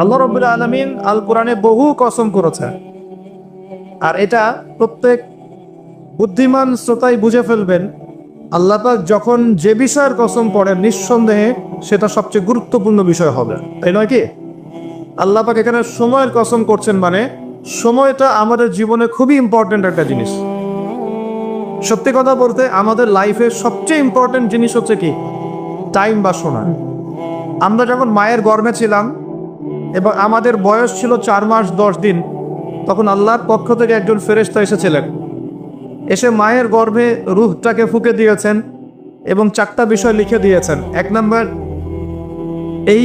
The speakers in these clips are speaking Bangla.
আল্লাহ রব্বুল আলমিন আল কোরআনে বহু কসম করেছে। আর এটা প্রত্যেক বুদ্ধিমান শ্রোতাই বুঝে ফেলবেন, আল্লাহ যখন যে বিষয়ের কসম পড়েন, নিঃসন্দেহে সেটা সবচেয়ে গুরুত্বপূর্ণ বিষয় হবে। তাই নয় কি? আল্লাহ এখানে সময়ের কসম করছেন মানে সময়টা আমাদের জীবনে খুবই ইম্পর্টেন্ট একটা জিনিস। সত্যি কথা বলতে আমাদের লাইফের সবচেয়ে ইম্পর্টেন্ট জিনিস হচ্ছে কি? টাইম বা সময়। আমরা যখন মায়ের গর্ভে ছিলাম এবং আমাদের বয়স ছিল চার মাস দশ দিন। তখন আল্লাহর পক্ষ থেকে একজন ফেরেশতা এসেছিলেন। এসে মায়ের গর্ভে রুহটাকে ফুকে দিয়েছেন এবং চারটা বিষয় লিখে দিয়েছেন। এক নম্বর, এই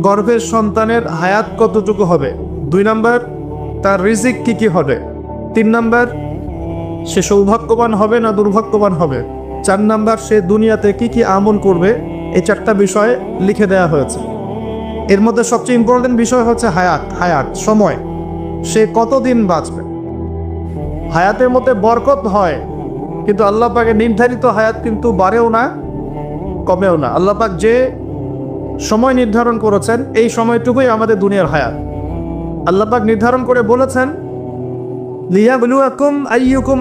গর্ভের সন্তানের হায়াত কতটুকু হবে? দুই নম্বর, তার রিজিক কি কি হবে? তিন নম্বর, সে সৌভাগ্যবান হবে না দুর্ভাগ্যবান হবে? চার নাম্বার, সে দুনিয়াতে কি কি আমল করবে? এই চারটা বিষয় লিখে দেওয়া হয়েছে। এর মধ্যে সবচেয়ে ইম্পর্টেন্ট বিষয় হচ্ছে হায়াত হায়াত, সময়। সে কতদিন বাঁচবে? হায়াতের মধ্যে বরকত হয়, কিন্তু আল্লাহ পাকের নির্ধারিত হায়াত কিন্তু বাড়েও না, কমেও না। আল্লাহ পাক যে সময় নির্ধারণ করেছেন, এই সময়টুকুই আমাদের দুনিয়ার হায়াত। আল্লাহ পাক নির্ধারণ করে বলেছেন, লিয়াবলুয়াকুম আইয়ুকুম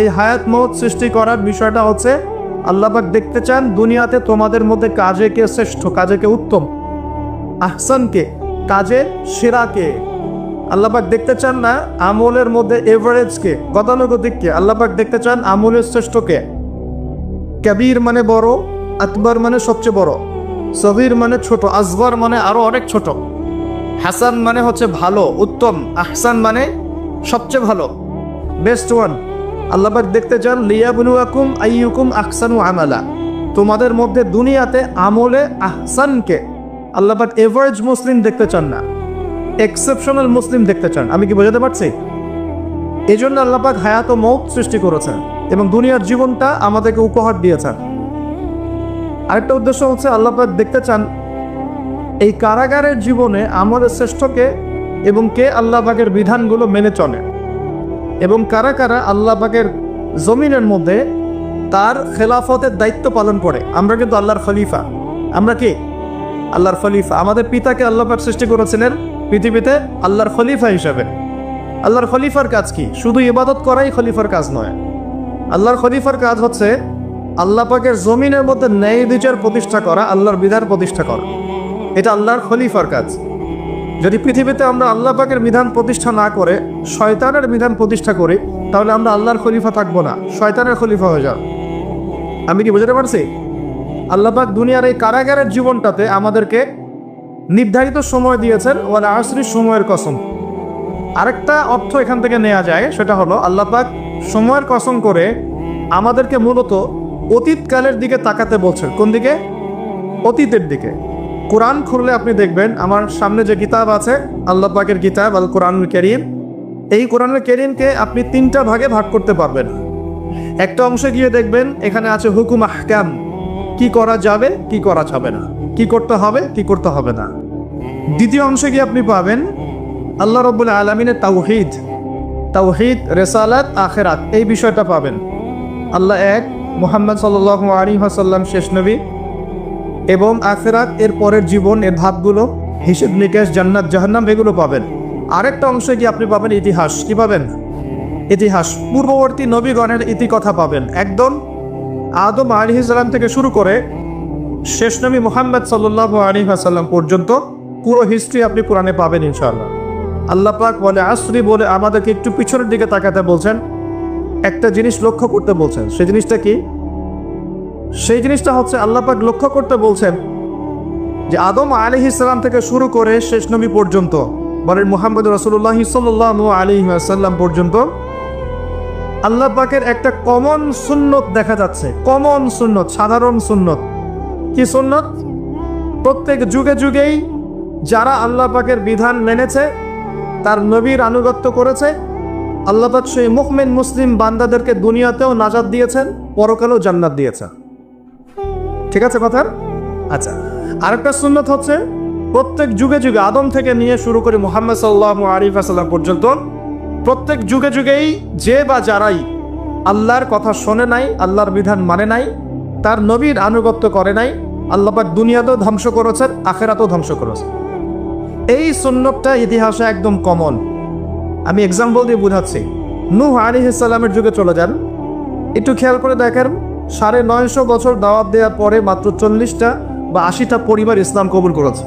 এই হায়াত মৌত সৃষ্টি করার বিষয়টা হচ্ছে আল্লাপাক দেখতে চান দুনিয়াতে তোমাদের মধ্যে কাজে কে শ্রেষ্ঠ, কাজে কে উত্তম। আহসানকে, কাজের সেরাকে। আল্লাহ পাক দেখতে চান না আমলের মধ্যে এভারেজকে, গতানুগতিককে। আল্লাহ পাক দেখতে চান আমলের শ্রেষ্ঠকে। কবির মানে বড়, আকবর মানে সবচেয়ে বড়। সবির মানে ছোট আসবর মানে আরও অনেক ছোট। হাসান মানে হচ্ছে ভালো, উত্তম। আহসান মানে সবচেয়ে ভালো। Best one. আল্লাহবাক দেখতে চান, লিয়াবুলুয়াকুম আইয়ুকুম আহসানু আমালা। তোমাদের মধ্যে দুনিয়াতে আমলে আহসানকে আল্লাহবাক এভারেজ মুসলিম দেখতে চান না। এক্সেপশনাল মুসলিম দেখতে চান। আমি কি বোঝাতে পারছি? এই জন্য আল্লাপাক হায়াত ও মৌত সৃষ্টি করেছেন এবং দুনিয়ার জীবনটা আমাদেরকে উপহার দিয়েছেন। আরেকটা উদ্দেশ্য হচ্ছে আল্লাপাক দেখতে চান এই কারাগারের জীবনে আমাদের শ্রেষ্ঠকে এবং কে আল্লাহ পাকের বিধানগুলো মেনে চলে। এবং কারা কারা আল্লাহ পাকের জমিনের মধ্যে তার খেলাফতের দায়িত্ব পালন করে। আমরা কিন্তু আল্লাহর খলিফা। আমরা কি? আল্লাহর খলিফা। আমাদের পিতাকে আল্লাহ পাক সৃষ্টি করেছিলেন পৃথিবীতে আল্লাহর খলিফা হিসাবে। আল্লাহর খলিফার কাজ কি? শুধু ইবাদত করাই খলিফার কাজ নয়। আল্লাহর খলিফার কাজ হচ্ছে আল্লাহ পাকের জমিনের মধ্যে ন্যায় বিচার প্রতিষ্ঠা করা, আল্লাহর বিধান প্রতিষ্ঠা করা। এটা আল্লাহর খলিফার কাজ। যদি পৃথিবীতে আমরা আল্লাহ পাকের বিধান প্রতিষ্ঠা না করে, শয়তানের বিধান প্রতিষ্ঠা করি, তাহলে আমরা আল্লাহর খলিফা থাকব না। শয়তানের খলিফা হয়ে যাব আমি কি বুঝতে পারছি? আল্লাহ পাক দুনিয়ার এই কারাগারের জীবনটাতে আমাদেরকে নির্ধারিত সময় দিয়েছেন, ওয়াল আসরির সময়ের কসম। আরেকটা অর্থ এখান থেকে নেওয়া যায়, সেটা হলো আল্লাহ পাক সময়ের কসম করে আমাদেরকে মূলত অতীতকালের দিকে তাকাতে বলছেন। কোন দিকে? অতীতের দিকে। কোরআন খুললে আপনি দেখবেন, আমার সামনে যে কিতাব আছে আল্লাহ পাকের কিতাব, আল কোরআনুল করিম, এই কোরআনুল করিমকে আপনি তিনটা ভাগে ভাগ করতে পারবেন। একটা অংশে গিয়ে দেখবেন, এখানে আছে হুকুম আহকাম। কি করা যাবে, কি করা যাবে না। কি করতে হবে, কি করতে হবে না। দ্বিতীয় অংশে গিয়ে আপনি পাবেন? আল্লাহ রব্বুল আলমিনের তাওহিদ। তাওহিদ, রেসালাত, আখেরাত, এই বিষয়টা পাবেন। আল্লাহ এক, মোহাম্মদ সাল আলী হাসাল্লাম শেষ নবী। এবং আখেরাত, এর পরের জীবন, এর ধাপগুলো, হিসেব নিকেশ, জান্নাত, জাহান্নাম, এগুলো পাবেন। আরেকটা অংশে গিয়ে আপনি পাবেন? ইতিহাস। কি পাবেন? ইতিহাস। পূর্ববর্তী নবীগণের ইতিকথা পাবেন। একদম আদম আলী ইসলাম থেকে শুরু করে শেষ নবী মোহাম্মদ সাল্লাহ আলী আসাল্লাম পর্যন্ত পুরো হিস্ট্রি আপনি কোরআনে পাবেন ইনশাআল্লাহ। আল্লাহ পাক বলে, আসরি বলে আমাদেরকে একটু পিছনের দিকে তাকাতে বলছেন, একটা জিনিস লক্ষ্য করতে বলছেন। সেই জিনিসটা কি? সেই জিনিসটা হচ্ছে আল্লাহ পাক লক্ষ্য করতে বলছেন যে আদম আলী ইসলাম থেকে শুরু করে শেষ নবী পর্যন্ত, বলেন মুহাম্মদ রসুল্লাহ সাল্লাহ আলী আসাল্লাম পর্যন্ত আল্লাহ পাকের একটা কমন সুন্নত দেখা যাচ্ছে। কমন সুন্নত, সাধারণ সুন্নত। কি সুন্নত? প্রত্যেক যুগে যুগেই যারা আল্লাহ পাকের বিধান মেনেছে, তার নবীর আনুগত্য করেছে, আল্লাহ পাক সেই মুখমেন মুসলিম বান্দাদেরকে দুনিয়াতেও নাজাদ দিয়েছেন, পরকালেও জান্নাত দিয়েছেন। ঠিক আছে কথা আচ্ছা আরেকটা সুন্নত হচ্ছে, প্রত্যেক যুগে যুগে আদম থেকে নিয়ে শুরু করে মোহাম্মদ সাল্লাহ আরিফ আসাল্লাম পর্যন্ত প্রত্যেক যুগে যুগেই যে বা যারাই আল্লাহর কথা শোনে নাই, আল্লাহর বিধান মানে নাই, তার নবীর আনুগত্য করে নাই আল্লাপাক দুনিয়াতেও ধ্বংস করেছেন, আখেরাতেও ধ্বংস করেছেন। এই সুন্নতটা ইতিহাসে একদম কমন আমি এক্সাম্পল দিয়ে বোঝাচ্ছি। নূহ আলী ইসলামের যুগে চলে যান। একটু খেয়াল করে দেখেন, সাড়ে নয়শো বছর দাওয়াত দেওয়ার পরে মাত্র চল্লিশটা বা আশিটা পরিবার ইসলাম কবুল করেছে।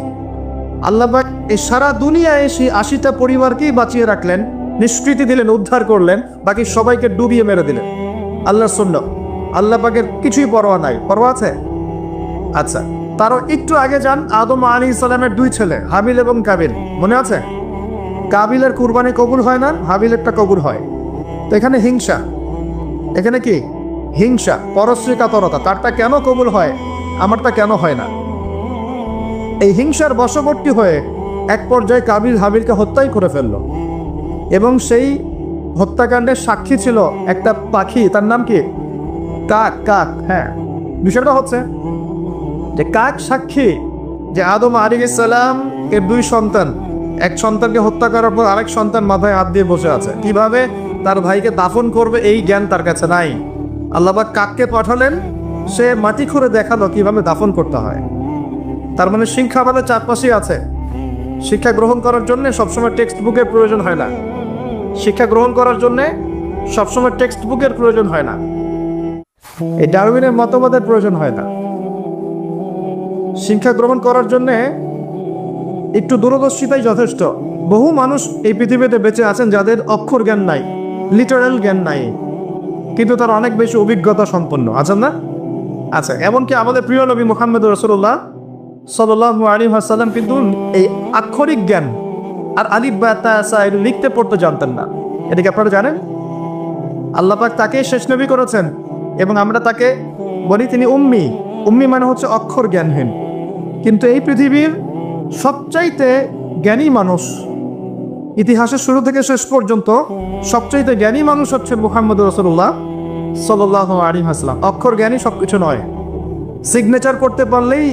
আল্লাহবাক এই সারা দুনিয়ায় সেই আশিটা পরিবারকেই বাঁচিয়ে রাখলেন। নিষ্কৃতি দিলেন, উদ্ধার করলেন, বাকি সবাইকে ডুবিয়ে মেরে দিলেন। আল্লাহ শূন্য আল্লাহ পাকের কিছুই পরোয়া নাই। পরোয়া আছে? আচ্ছা তারও একটু আগে যান আদম আলী ইসলামের দুই ছেলে হাবিল এবং কাবিল। মনে আছে? কাবিলের কুরবানি কবুল হয় না হাবিলেরটা কবুল হয়। তো এখানে হিংসা। এখানে কি? হিংসা পরশ্রী কাতরতা তারটা কেন কবুল হয়? আমারটা কেন হয় না? এই হিংসার বশবর্তী হয়ে এক পর্যায়ে কাবিল হাবিলকে হত্যাই করে ফেলল। সেই হত্যাকাণ্ডের সাক্ষী ছিল একটা পাখি। তার নাম কি? কাক কাক হ্যাঁ। বিষয়টা হচ্ছে যে কাক সাক্ষী যে আদম আলী এর দুই সন্তান। এক সন্তানকে হত্যা করার পর আরেক সন্তান মাথায় হাত দিয়ে বসে আছে। কীভাবে? তার ভাইকে দাফন করবে এই জ্ঞান তার কাছে নাই। আল্লাহবাক কাককে পাঠালেন, সে মাটি খুঁড়ে দেখাল কীভাবে দাফন করতে হয়। তার মানে শিক্ষা আমাদের চারপাশেই আছে। শিক্ষা গ্রহণ করার জন্য সবসময় টেক্সট বুকের প্রয়োজন হয় না। শিক্ষা গ্রহণ করার জন্য সবসময় টেক্সট বুকের প্রয়োজন হয় না। এই ডারউইনের মতবাদের প্রয়োজন হয় না। শিক্ষা গ্রহণ করার জন্য একটু দূরদর্শিতাই যথেষ্ট। বহু মানুষ এই পৃথিবীতে বেঁচে আছেন যাদের অক্ষর জ্ঞান নাই লিটারাল জ্ঞান নাই। কিন্তু তারা অনেক বেশি অভিজ্ঞতা সম্পন্ন। আছেন না? আচ্ছা এমনকি আমাদের প্রিয় নবী মোহাম্মদ রসুল্লাহ সাল্লাহ আলী আসাল্লাম কিন্তু এই আক্ষরিক জ্ঞান আর আলিফ বাতা লিখতে পড়তে জানতেন না। এটা কি আপনারা জানেন, আল্লাহ পাক তাকে শেষ নবী করেছেন এবং আমরা তাকে বলি তিনি উম্মি। উম্মি মানে হচ্ছে অক্ষর জ্ঞানহীন। কিন্তু এই পৃথিবীর সবচাইতে জ্ঞানী মানুষ, ইতিহাসের শুরু থেকে শেষ পর্যন্ত সবচাইতে জ্ঞানী মানুষ হচ্ছে মুহাম্মদ রসুল্লাহ সাল্লাহ আলী হাসলাম অক্ষর জ্ঞানী সব কিছু নয়। সিগনেচার করতে পারলেই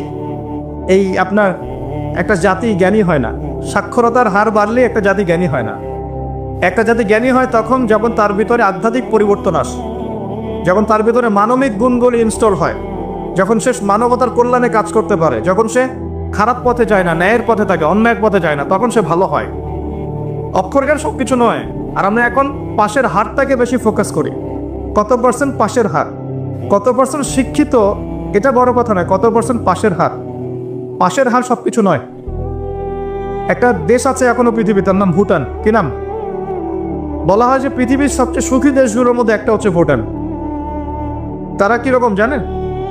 এই আপনার একটা জাতি জ্ঞানী হয় না। সাক্ষরতার হার বাড়লে একটা জাতি জ্ঞানী হয় না। একটা জাতি জ্ঞানী হয় তখন যখন তার ভিতরে আধ্যাত্মিক পরিবর্তন আসে, যখন তার ভিতরে মানবিক গুণগুলি ইনস্টল হয়, যখন সে মানবতার কল্যাণে কাজ করতে পারে, যখন সে খারাপ পথে যায় না, ন্যায়ের পথে থাকে, অন্যায়ের পথে যায় না, তখন সে ভালো হয়। অক্ষর জ্ঞান সব কিছু নয়। আর আমরা এখন পাশের হারটাকে বেশি ফোকাস করি। কত পার্সেন্ট পাশের হার? কত পার্সেন্ট শিক্ষিত? এটা বড় কথা নয়, কত পার্সেন্ট পাশের হার? পাশের হার সব কিছু নয়। একটা দেশ আছে এখনও পৃথিবী তার নাম ভুটান। কি নাম? বলা হয় যে পৃথিবীর সবচেয়ে সুখী দেশগুলোর মধ্যে একটা হচ্ছে ভুটান। তারা কীরকম জানেন?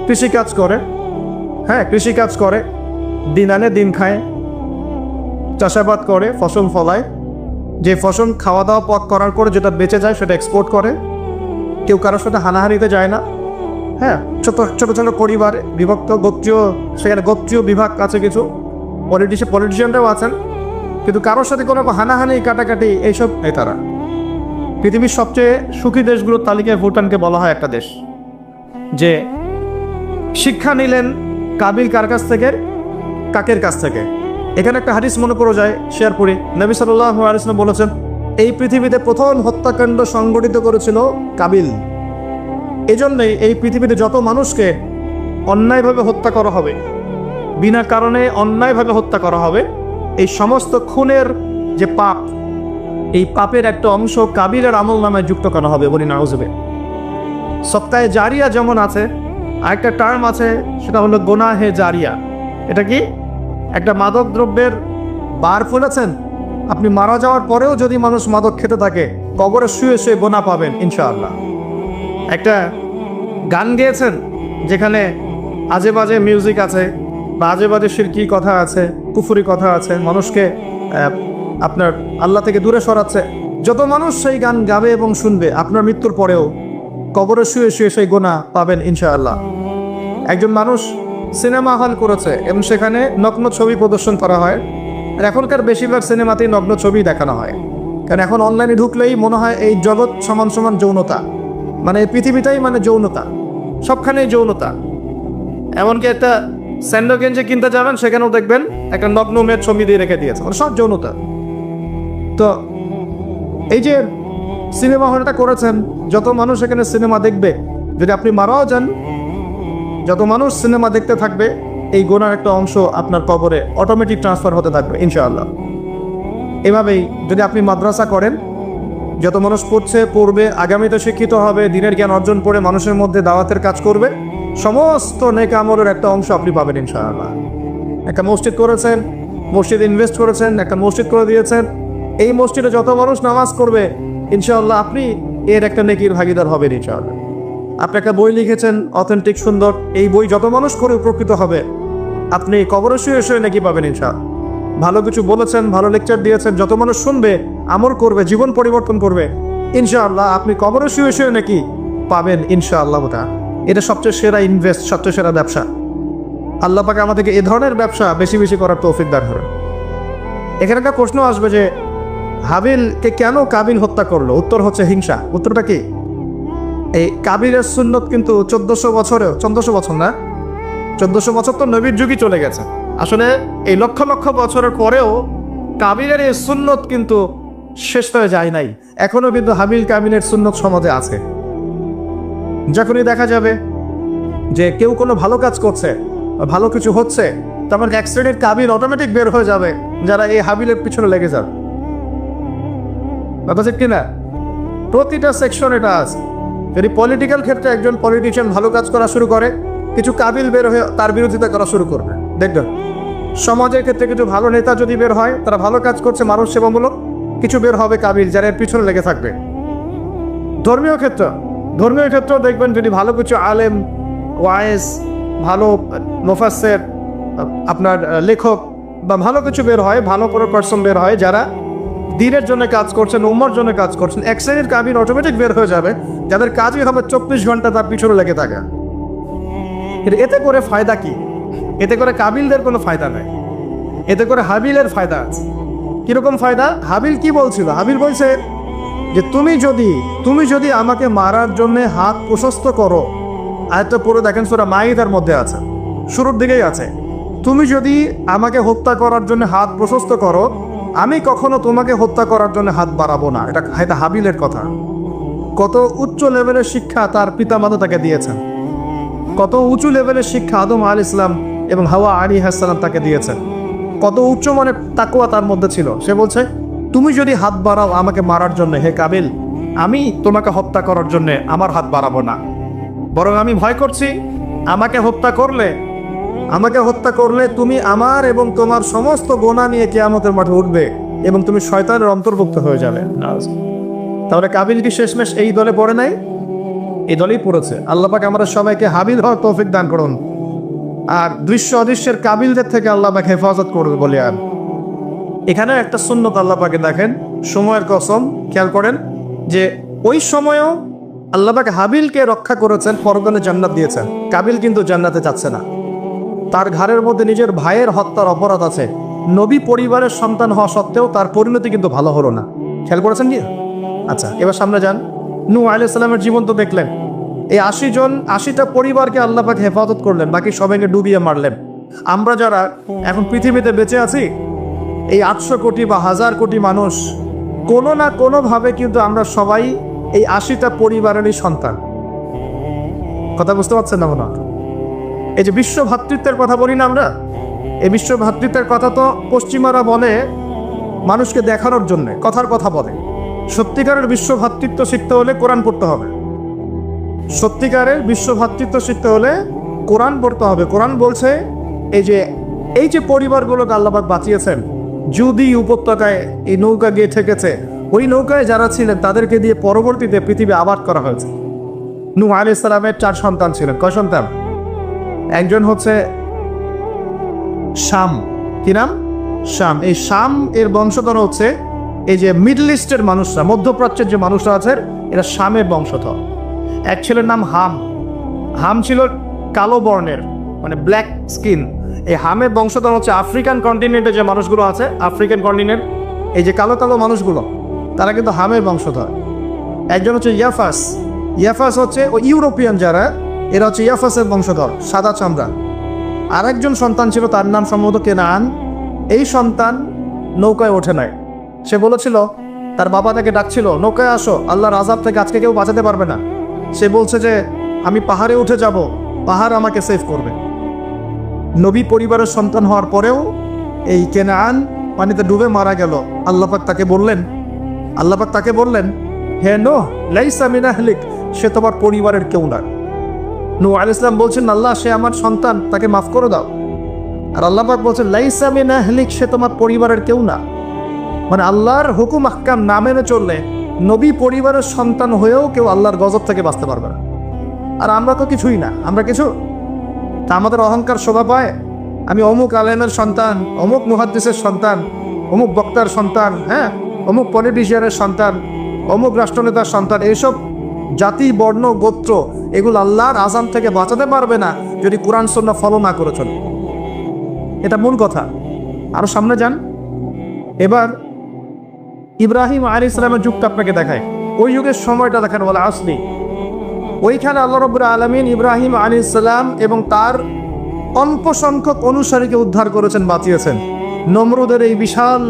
কৃষিকাজ করে হ্যাঁ কৃষিকাজ করে, দিন আনে, দিন খায়, চাষাবাদ করে, ফসল ফলায়। যে ফসল খাওয়া দাওয়া পথ করার পরে যেটা বেঁচে যায় সেটা এক্সপোর্ট করে। কেউ কারোর সাথে হানাহানিতে যায় না। হ্যাঁ ছোট ছোট ছোট পরিবার বিভক্ত গোত্রীয়, সেখানে গোত্রীয় বিভাগ আছে কিছু। পলিটিশিয়ান পলিটিশিয়ানরাও আছেন। কিন্তু কারোর সাথে কোনো হানাহানি, কাটাকাটি এইসব নেই তারা। পৃথিবীর সবচেয়ে সুখী দেশগুলোর তালিকায় ভুটানকে বলা হয় একটা দেশ, যে শিক্ষা নিলেন কাবিল কার কাছ থেকে, কাকের কাছ থেকে। এখানে একটা হাদিস মনে পড়ে যায় শেয়ার করি নবী সাল্লাহ বলেছেন, এই পৃথিবীতে প্রথম হত্যাকাণ্ড সংগঠিত করেছিল কাবিল। এজন্যই এই পৃথিবীতে যত মানুষকে অন্যায়ভাবে হত্যা করা হবে, বিনা কারণে অন্যায়ভাবে হত্যা করা হবে এই সমস্ত খুনের যে পাপ, এই পাপের একটা অংশ কাবিলের আমল নামায় যুক্ত করা হবে বলি নাউজবে সপ্তাহে জারিয়া যেমন আছে, আরেকটা টার্ম আছে, সেটা হলো গোনা হে জারিয়া। এটা কি? একটা মাদক দ্রব্যের বার ফুলেছেন, আপনি মারা যাওয়ার পরেও যদি মানুষ মাদক খেতে থাকে, কবরে শুয়ে শুয়ে গোনা পাবেন, ইনশাআল্লাহ। একটা গান গেয়েছেন, যেখানে আজে বাজে মিউজিক আছে বা আজে বাজে শিরকি কথা আছে, কুফুরি কথা আছে, মানুষকে আপনার আল্লাহ থেকে দূরে সরাচ্ছে। যত মানুষ সেই গান গাবে এবং শুনবে, আপনার মৃত্যুর পরেও কবরে শুয়ে শুয়ে সেই গোনা পাবেন ইনশাআল্লাহ। একজন মানুষ সিনেমা হল করেছে এবং সেখানে নগ্ন ছবি প্রদর্শন করা হয়। আর এখনকার বেশিরভাগ সিনেমাতেই নগ্ন ছবি দেখানো হয়। কারণ এখন অনলাইনে ঢুকলেই মনে হয় এই জগৎ সমান সমান যৌনতা। মানে পৃথিবীটাই মানে যৌনতা। সবখানেই যৌনতা। এমনকি একটা স্যান্ডো কিনতে যাবেন, সেখানেও দেখবেন একটা নগ্ন মেয়ের ছবি দিয়ে রেখে দিয়েছে। মানে সব যৌনতা। তো এই যে সিনেমা হলটা করেছেন, যত মানুষ এখানে সিনেমা দেখবে, যদি আপনি মারাও যান, যত মানুষ সিনেমা দেখতে থাকবে, এই গোনার একটা অংশ আপনার কবরে অটোমেটিক ট্রান্সফার হতে থাকবে, ইনশাআল্লাহ। এভাবেই যদি আপনি মাদ্রাসা করেন, যত মানুষ পড়ছে, পড়বে, আগামীতে শিক্ষিত হবে, দিনের জ্ঞান অর্জন করে মানুষের মধ্যে দাওয়াতের কাজ করবে সমস্ত নেক আমলের একটা অংশ আপনি পাবেন ইনশাআল্লাহ। একটা মসজিদ করেছেন, মসজিদ ইনভেস্ট করেছেন, একটা মসজিদ করে দিয়েছেন। এই মসজিদে যত মানুষ নামাজ করবে, ইনশাআল্লাহ আপনি এর একটা নেকির ভাগিদার হবেন ইনশাআল্লাহ। আপনি একটা বই লিখেছেন অথেন্টিক সুন্দর। এই বই যত মানুষ করে উপকৃত হবে, আপনি কবরে শুয়ে শুয়ে নাকি পাবেন ইনশাআল্লাহ। ভালো কিছু বলেছেন, ভালো লেকচার দিয়েছেন, যত মানুষ শুনবে, আমল করবে, জীবন পরিবর্তন করবে, ইনশাআল্লাহ আপনি কবরে শুয়ে শুয়ে নাকি পাবেন ইনশাআল্লাহ এটা সবচেয়ে সেরা ইনভেস্ট সবচেয়ে সেরা ব্যবসা। আল্লাহ পাকে আমাদেরকে এ ধরনের ব্যবসা বেশি বেশি করার তৌফিক দান করেন। এখানে একটা প্রশ্ন আসবে যে, হাবিলকে কেন কাবিল হত্যা করল? উত্তর হচ্ছে হিংসা। উত্তরটা কি? এই কাবিলের সুন্নত কিন্তু চোদ্দশো বছরেও, চোদ্দশো বছর না? চোদ্দশো বছর তো নবীর যুগই চলে গেছে। আসলে এই লক্ষ লক্ষ বছরের পরেও কাবিলের এই সুন্নত কিন্তু শেষ হয়ে যায় নাই। এখনও কিন্তু হাবিল কাবিলের সুন্নত সমাজে আছে। যখনই দেখা যাবে যে কেউ কোনো ভালো কাজ করছে, ভালো কিছু হচ্ছে, তখন এক শ্রেণির কাবিল অটোমেটিক বের হয়ে যাবে, যারা এই হাবিলের পিছনে লেগে ঠিক কিনা? প্রতিটা সেকশন এটা আছে। যদি পলিটিক্যাল ক্ষেত্রে একজন পলিটিশিয়ান ভালো কাজ করা শুরু করে, কিছু কাবিল বের হয়ে তার বিরোধিতা করা শুরু করবে। দেখবেন, সমাজের ক্ষেত্রে কিছু ভালো নেতা যদি বের হয়, তারা ভালো কাজ করছে মানুষ সেবামূলক, কিছু বের হবে কাবিল যারা এর পিছনে লেগে থাকবে। ধর্মীয় ক্ষেত্র ধর্মীয় ক্ষেত্রেও দেখবেন যদি ভালো কিছু আলেম, ওয়াইস, ভালো মোফাসের আপনার লেখক বা ভালো কিছু বের হয়, ভালো কোনো পার্সন বের হয় যারা দিনের জন্য কাজ করছেন, উম্মার জন্য কাজ করছেন, এক শ্রেণির কাবিল অটোমেটিক বের হয়ে যাবে, যাদের কাজই হবে চব্বিশ ঘণ্টা তার পিছনে লেগে থাকা। এতে করে ফায়দা কি? এতে করে কাবিলদের কোনো ফায়দা নাই। এতে করে হাবিলের ফায়দা আছে। কীরকম ফায়দা? হাবিল কি বলছিল? হাবিল বলছে যে তুমি যদি তুমি যদি আমাকে মারার জন্য হাত প্রশস্ত করো আয়টা পুরো দেখেন সেটা মাইদার মধ্যে আছে, শুরুর দিকেই আছে, তুমি যদি আমাকে হত্যা করার জন্য হাত প্রশস্ত করো, আমি কখনো তোমাকে হত্যা করার জন্য হাত বাড়াবো না। এটা এটা হাবিলের কথা। কত উচ্চ লেভেলের শিক্ষা তার পিতামাতা তাকে দিয়েছেন। কত উঁচু লেভেলের শিক্ষা আদম আল ইসলাম এবং হাওয়া আলী হাসালাম তাকে দিয়েছেন। কত উচ্চ মানের তাকুয়া তার মধ্যে ছিল। সে বলছে তুমি যদি হাত বাড়াও আমাকে মারার জন্য, হে কাবিল, আমি তোমাকে হত্যা করার জন্য আমার হাত বাড়াবো না। বরং আমি ভয় করছি, আমাকে হত্যা করলে, আমাকে হত্যা করলে তুমি আমার এবং তোমার সমস্ত গোনা নিয়ে কেয়ামতের মাঠে উঠবে এবং তুমি শয়তানের অন্তর্ভুক্ত হয়ে যাবে। তাহলে কাবিল কি শেষমেশ এই দলে পড়ে নাই? এই দলেই পড়েছে। আল্লাহ পাক আমরা সবাইকে হাবিল হওয়ার তৌফিক দান করুন। আর দৃশ্য অদৃশ্যের কাবিলদের থেকে আল্লাহ হেফাজত করবে বলে আর এখানে একটা সুন্নত আল্লাহ পাকে দেখেন। সময়ের কসম, খেয়াল করেন, যে ওই সময়ও আল্লাহ পাক হাবিলকে রক্ষা করেছেন পরগণে জান্নাত দিয়েছেন। কাবিল কিন্তু জান্নাতে যাচ্ছে না। তার ঘাড়ের মধ্যে নিজের ভাইয়ের হত্যার অপরাধ আছে। নবী পরিবারের সন্তান হওয়া সত্ত্বেও তার পরিণতি কিন্তু ভালো হলো না। খেয়াল করেছেন কি? আচ্ছা এবার সামনে যান। নু আলাইসাল্লামের জীবন তো দেখলেন। এই আশি জন, আশিটা পরিবারকে আল্লাহ পাক হেফাজত করলেন, বাকি সবাইকে ডুবিয়ে মারলেন। আমরা যারা এখন পৃথিবীতে বেঁচে আছি এই আটশো কোটি বা হাজার কোটি মানুষ, কোনো না কোনোভাবে কিন্তু আমরা সবাই এই আশিটা পরিবারেরই সন্তান। কথা বুঝতে পারছেন না মনে এই যে বিশ্ব ভাতৃত্বের কথা বলি না আমরা? এই বিশ্ব ভাতৃত্বের কথা তো পশ্চিমারা বলে মানুষকে দেখানোর জন্য, কথার কথা বলে। সত্যিকারের বিশ্ব ভাতৃত্ব শিখতে হলে কোরআন পড়তে হবে। সত্যিকারের বিশ্ব ভ্রাতৃত্ব শিখতে হলে কোরআন পড়তে হবে। কোরআন বলছে, এই যে এই যে পরিবারগুলোকে আল্লাহবাক বাঁচিয়েছেন যদি উপত্যকায় এই নৌকা গিয়ে ঠেকেছে, ওই নৌকায় যারা ছিলেন তাদেরকে দিয়ে পরবর্তীতে পৃথিবী আবাদ করা হয়েছে। নূহ আলি ইসলামের চার সন্তান ছিলেন। কয় সন্তান? একজন হচ্ছে শাম। কি নাম? শাম। এই শাম এর বংশধর হচ্ছে এই যে মিডল ইস্টের মানুষরা, মধ্যপ্রাচ্যের যে মানুষরা আছে, এরা শামের বংশধর। এক ছেলের নাম হাম। হাম ছিল কালো বর্ণের মানে ব্ল্যাক স্কিন। এই হামের বংশধর হচ্ছে আফ্রিকান কন্টিনেন্টে যে মানুষগুলো আছে, আফ্রিকান কন্টিনেন্ট এই যে কালো কালো মানুষগুলো, তারা কিন্তু হামের বংশধর। একজন হচ্ছে ইয়াফাস। ইয়াফাস হচ্ছে ও ইউরোপিয়ান যারা, এরা হচ্ছে ইয়াফাসের বংশধর, সাদা চামড়া। আরেকজন সন্তান ছিল, তার নাম সম্ভবত কেনান। এই সন্তান নৌকায় ওঠে নাই। সে বলেছিল, তার বাবা তাকে ডাকছিল, নৌকায় আসো, আল্লাহর আজাব থেকে আজকে কেউ বাঁচাতে পারবে না। সে বলছে যে, আমি পাহাড়ে উঠে যাব, পাহাড় আমাকে সেভ করবে। নবী পরিবারের সন্তান হওয়ার পরেও এই কেনান পানিতে ডুবে মারা গেল। আল্লাপাক তাকে বললেন আল্লাপাক তাকে বললেন, হে নো লাইসা মিনাহলিক সে তোমার পরিবারের কেউ না। নু আল ইসলাম বলছেন, আল্লাহ, সে আমার সন্তান, তাকে মাফ করে দাও। আর আল্লাপাক বলছেন, লাইসা মিনাহলিক সে তোমার পরিবারের কেউ না। মানে আল্লাহর হুকুম আহকাম না মেনে চললে নবী পরিবারের সন্তান হয়েও কেউ আল্লাহর গজব থেকে বাঁচতে পারবে না। আর আমরা তো কিছুই না, আমরা কিছু তা আমাদের অহংকার শোভা পায়? আমি অমুক আলেমের সন্তান, অমুক মুহাদ্দিসের সন্তান, অমুক বক্তার সন্তান হ্যাঁ? অমুক পলিটিশিয়ানের সন্তান, অমুক রাষ্ট্রনেতার সন্তান, এইসব জাতি, বর্ণ, গোত্র, এগুলো আল্লাহর আজান থেকে বাঁচাতে পারবে না যদি কোরআন সন্না ফলো না করে চলে। এটা মূল কথা। আরও সামনে যান। এবার ইব্রাহিম আলী ইসলামের যুগটা আপনাকে দেখায় ওই যুগের সময়টা দেখেন বলে আসলি। ওইখানে আল্লাহ রব আলমিন ইব্রাহিম আলী ইসলাম এবং তার অল্প সংখ্যক অনুসারীকে উদ্ধার করেছেন, বাঁচিয়েছেন। নমরুদের এই বিশাল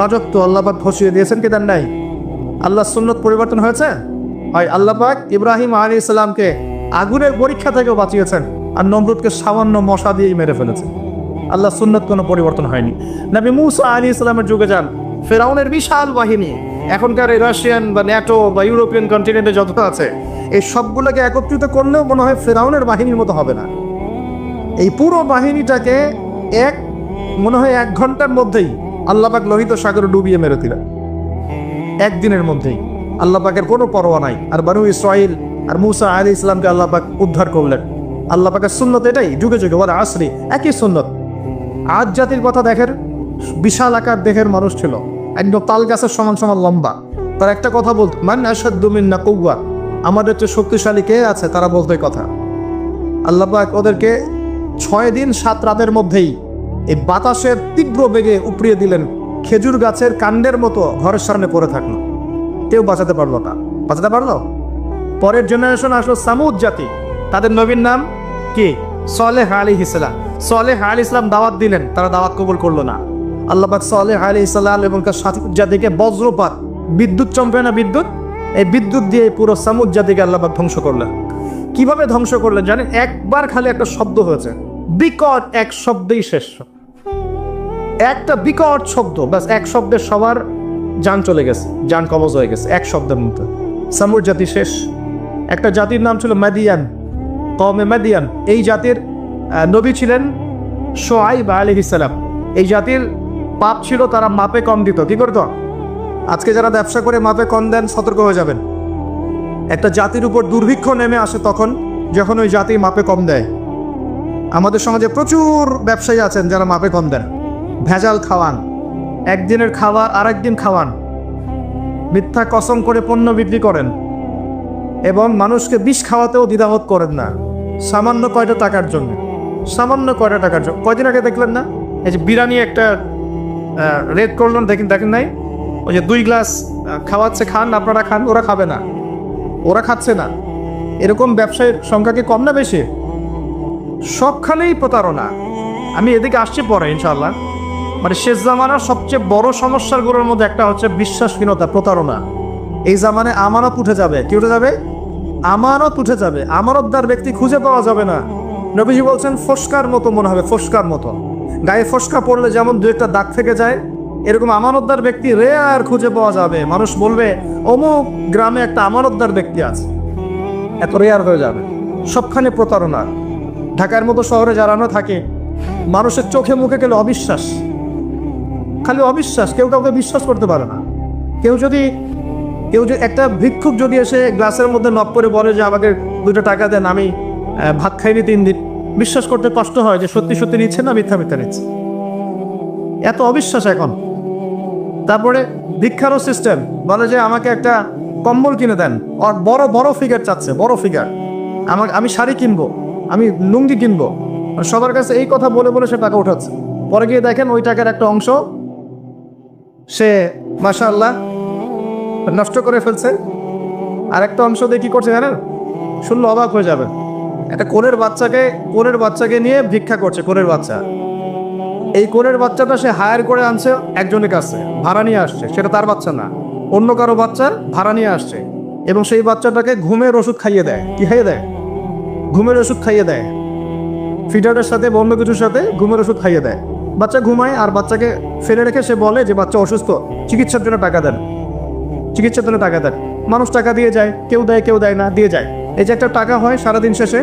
রাজত্ব আল্লাপাক ফসিয়ে দিয়েছেন, কি দেন নাই? আল্লাহ সুন্নত পরিবর্তন হয়েছে? হয় আল্লাপাক ইব্রাহিম আলী ইসলামকে আগুনের পরীক্ষা থেকেও বাঁচিয়েছেন আর নমরুদকে সামান্য মশা দিয়েই মেরে ফেলেছেন। আল্লাহ সুন্নত কোনো পরিবর্তন হয়নি। নবী মুসা আলী ইসলামের যুগে যান, ফেরাউনের বিশাল বাহিনী। এখনকার এই রাশিয়ান বা ন্যাটো বা ইউরোপিয়ান কন্টিনেন্টে যত আছে এই সবগুলোকে একত্রিত করলেও মনে হয় ফেরাউনের বাহিনীর মতো হবে না। এই পুরো বাহিনীটাকে এক, মনে হয় এক ঘণ্টার মধ্যেই আল্লাপাক লোহিত সাগরে ডুবিয়ে মেরে দিলেন একদিনের মধ্যেই। আল্লাপাকের কোনো পরোয়া নাই। আর বানু ইসরাইল আর মুসা আলী ইসলামকে আল্লাপাক উদ্ধার করলেন। আল্লাপাকের সুন্নত এটাই, যুগে যুগে বলে আসরি, একই সুন্নত। আজ জাতির কথা দেখেন, বিশাল আকার দেহের মানুষ ছিল। একদম তাল গাছের সমান সমান লম্বা। তার একটা কথা বলত, মান আসাদুমিন না কৌয়া আমাদের যে শক্তিশালী কে আছে? তারা বলতে কথা। আল্লাপাক ওদেরকে ছয় দিন, সাত রাতের মধ্যেই এই বাতাসের তীব্র বেগে উপড়িয়ে দিলেন। খেজুর গাছের কাণ্ডের মতো ঘরের সামনে পড়ে থাকল। কেউ বাঁচাতে পারল না। বাঁচাতে পারল? পরের জেনারেশন আসলো সামুদ জাতি। তাদের নবীর নাম কি? সলেহ আলী ইসলাম। সলেহ আলী ইসলাম দাওয়াত দিলেন। তারা দাওয়াত কবুল করল না। আল্লাহবাক সলেহ আলী ইসলাম এবং তার সাথী জাতিকে বজ্রপাত। বিদ্যুৎ চমকে না বিদ্যুৎ? এই বিদ্যুৎ দিয়ে পুরো সামুদ জাতিকে আল্লাহবাক ধ্বংস করলেন। কীভাবে ধ্বংস করলেন জানেন? একবার খালি একটা শব্দ হয়েছে। বিকট এক শব্দেই শেষ। একটা বিকট শব্দ, ব্যাস এক শব্দে সবার যান চলে গেছে, যান কবজ হয়ে গেছে, এক শব্দের মধ্যে। সামুর জাতি শেষ। একটা জাতির নাম ছিল মাদিয়ান কমে মাদিয়ান। এই জাতির নবী ছিলেন সোয়াইব আলী ইসালাম এই জাতির পাপ ছিল, তারা মাপে কম দিত। কি করতো? আজকে যারা ব্যবসা করে মাপে কম দেন, সতর্ক হয়ে যাবেন। একটা জাতির উপর দুর্ভিক্ষ নেমে আসে তখন, যখন ওই জাতি মাপে কম দেয়। আমাদের সমাজে প্রচুর ব্যবসায়ী আছেন যারা মাপে কম দেন। ভেজাল খাওয়ান, একদিনের খাওয়া আর একদিন খাওয়ান। মিথ্যা কসম করে পণ্য বিক্রি করেন। এবং মানুষকে বিষ খাওয়াতেও দ্বিধাবোধ করেন না। সামান্য কয়টা টাকার জন্য। সামান্য কয়টা টাকার জন্য। কয়দিন আগে দেখলেন না? এই যে বিরিয়ানি একটা রেড করলেন, দেখেন দেখেন নাই? ওই যে দুই গ্লাস খাওয়াচ্ছে, খান, আপনারা খান, ওরা খাবে না। ওরা খাচ্ছে না। এরকম ব্যবসায়ীর সংখ্যা কি কম না বেশি? সবখানেই প্রতারণা। আমি এদিকে আসছি পরে ইনশাল্লাহ মানে শেষ জামানার সবচেয়ে বড় সমস্যাগুলোর মধ্যে একটা হচ্ছে বিশ্বাসহীনতা, প্রতারণা। এই জামানে আমানত উঠে যাবে। কি উঠে যাবে? আমানত উঠে যাবে। আমানতদার ব্যক্তি খুঁজে পাওয়া যাবে না। নবীজি বলছেন, ফসকার মতো মনে হবে, ফসকার মতো। গায়ে ফসকা পড়লে যেমন দু একটা দাগ থেকে যায় এরকম আমানতদার ব্যক্তি রেয়ার খুঁজে পাওয়া যাবে। মানুষ বলবে, অমুক গ্রামে একটা আমানতদার ব্যক্তি আছে। এত রেয়ার হয়ে যাবে। সবখানে প্রতারণা। ঢাকার মতো শহরে যারা আমরা থাকে, মানুষের চোখে মুখে গেলে অবিশ্বাস। খালি অবিশ্বাস, কেউ কাউকে বিশ্বাস করতে পারে না। কেউ যদি কেউ যদি একটা ভিক্ষুক যদি এসে গ্লাসের মধ্যে নক করে বলে যে, আমাকে দুটো টাকা দেন, আমি ভাত খাইনি তিন দিন। বিশ্বাস করতে কষ্ট হয় যে, সত্যি সত্যি নিচ্ছে না, মিথ্যা মিথ্যা নিচ্ছে। এত অবিশ্বাস এখন। তারপরে ভিক্ষারও সিস্টেম বলে যে আমাকে একটা কম্বল কিনে দেন। আর বড় বড় ফিগার চাচ্ছে, বড় ফিগার আমার আমি শাড়ি কিনবো, আমি লুঙ্গি কিনবো। সবার কাছে এই কথা বলে বলে সে টাকা উঠাচ্ছে। পরে গিয়ে দেখেন ওই টাকার একটা অংশ সে মাসা আল্লাহ নষ্ট করে ফেলছে। আর একটা অংশ দিয়ে কি করছে জানেন? শুনলে অবাক হয়ে যাবে। একটা কোলের বাচ্চাকে কোলের বাচ্চাকে নিয়ে ভিক্ষা করছে, কোলের বাচ্চা। এই কোলের বাচ্চাটা সে হায়ার করে আনছে একজনের কাছে, ভাড়া নিয়ে আসছে, সেটা তার বাচ্চা না। অন্য কারও বাচ্চার ভাড়া নিয়ে আসছে এবং সেই বাচ্চাটাকে ঘুমের ওষুধ খাইয়ে দেয়। কি খাইয়ে দেয়? ঘুমের ওষুধ খাইয়ে দেয়। ফিডারের সাথে বা অন্য কিছুর সাথে ঘুমের ওষুধ খাইয়ে দেয়। বাচ্চা ঘুমায় আর বাচ্চাকে ফেলে রেখে সে বলে যে, বাচ্চা অসুস্থ, চিকিৎসার জন্য টাকা দেন। চিকিৎসার জন্য টাকা দেন। মানুষ টাকা দিয়ে যায়, কেউ দেয় কেউ দেয় না, দিয়ে যায়। এই যে একটা টাকা হয় সারাদিন শেষে